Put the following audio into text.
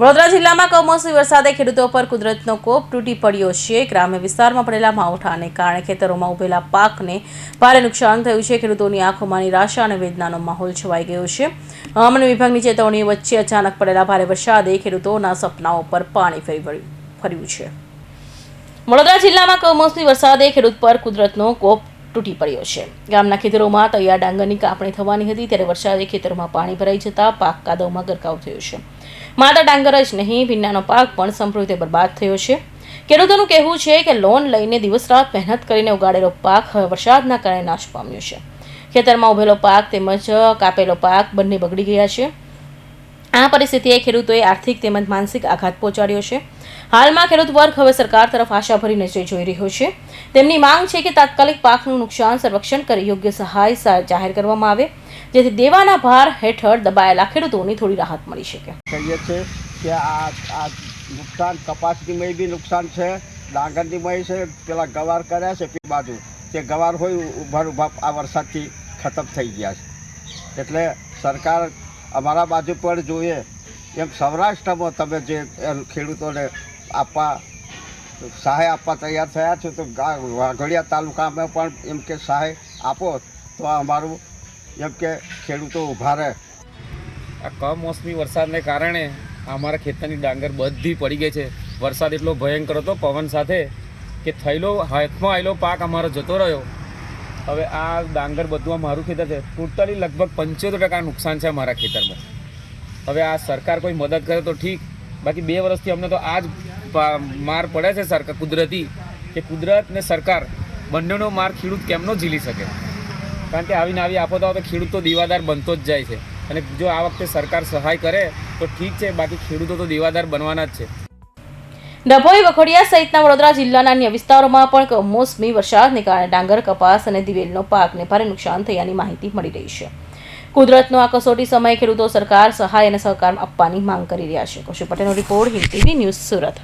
વડોદરા જિલ્લામાં કમોસમી વરસાદે ખેડૂતો પર કુદરતનો કોપ તૂટી પડ્યો છે. ગ્રામ્ય વિસ્તારમાં પડેલા માવઠાને કારણે ખેતરોમાં ઉભેલા પાકને ભારે નુકસાન થયું છે. ખેડૂતોની આંખોમાં નિરાશા અને વેદનાનો માહોલ છવાઈ ગયો છે. હવામાન વિભાગની ચેતવણી વચ્ચે અચાનક પડેલા ભારે વરસાદે ખેડૂતોના સપનાઓ પર પાણી ફરી ફર્યું છે. વડોદરા જિલ્લામાં કમોસમી વરસાદે ખેડૂત પર કુદરતનો કોપ તૂટી પડ્યો છે. ગામના ખેતરોમાં તૈયાર ડાંગરની કાપણી થવાની હતી ત્યારે વરસાદે ખેતરોમાં પાણી ભરાઈ જતા પાક કાદવમાં ગરકાવ થયો છે. માત્ર ડાંગર જ નહીં, ભીંડાનો પાક પણ સંપૂર્ણ રીતે બરબાદ થયો છે. ખેડૂતોનું કહેવું છે કે લોન લઈને દિવસ રાત મહેનત કરીને ઉગાડેલો પાક હવે વરસાદના કારણે નાશ પામ્યો છે. ખેતરમાં ઉભેલો પાક તેમજ કાપેલો પાક બંને બગડી ગયા છે. આ પરિસ્થિતિએ ખેડૂતોએ આર્થિક તેમજ માનસિક આઘાત પહોંચાડ્યો છે. હાલમાં ખેડૂત વર્ગ હવે સરકાર તરફ આશા ભરી નજરે જોઈ રહ્યો છે. તેમની માંગ છે કે તાત્કાલિક પાકનું નુકસાન સંરક્ષણ કરી યોગ્ય સહાય જાહેર કરવામાં આવે, જેથી દેવાના ભાર હેઠળ દબાયેલા ખેડૂતોને થોડી રાહત મળી શકે. કહીએ છીએ કે આ આ નુકસાન કપાસની બી નુકસાન છે ડાંગરની મય છે, પેલા ગવાર કર્યા છે, પી બાજુ. તે ગવાર હોય ઊભા ઊભા આ વરસાદથી ખતમ થઈ ગયા છે. એટલે સરકાર અમારા બાજુ પણ જોઈએ. એમ સૌરાષ્ટ્રમાં તમે જે ખેડૂતોને આપવા, સહાય આપવા તૈયાર થયા છો, તો વાઘડિયા તાલુકામાં પણ એમ કે સહાય આપો, તો અમારું એમ કે ખેડૂતો ઊભા રહે. આ કમોસમી વરસાદને કારણે અમારા ખેતરની ડાંગર બધી પડી ગઈ છે. વરસાદ એટલો ભયંકર હતો, પવન સાથે, કે થયેલો હાથમાં આવેલો પાક અમારો જતો રહ્યો. હવે આ ડાંગર બધું આ મારું ખેતર છે. ટોટલી લગભગ પંચોતેર ટકા નુકસાન છે અમારા ખેતરમાં. હવે આ સરકાર કોઈ મદદ કરે તો ઠીક. બાકી બે વર્ષથી અમને તો આ જ માર પડે છે સરકાર, કુદરતી, કે કુદરત ને સરકાર બંનેનો માર ખેડૂત કેમનો ઝીલી શકે? કારણ કે આવીને આવી આફતો આવે તો ખેડૂત તો દીવાદાર બનતો જ જાય છે. અને જો આ વખતે સરકાર સહાય કરે તો ઠીક છે, બાકી ખેડૂતો તો દીવાદાર બનવાના જ છે. ડભોઈ, વખોડિયા સહિતના વડોદરા જિલ્લાના અન્ય વિસ્તારોમાં પણ કમોસમી વરસાદને કારણે ડાંગર, કપાસ અને દિવેલનો પાકને ભારે નુકસાન થયાની માહિતી મળી રહી છે. કુદરતનો આ કસોટી સમયે ખેડૂતો સરકાર સહાય અને સહકાર આપવાની માંગ કરી રહ્યા છે. કૌશિક પટેલનો report Hind TV news Surat.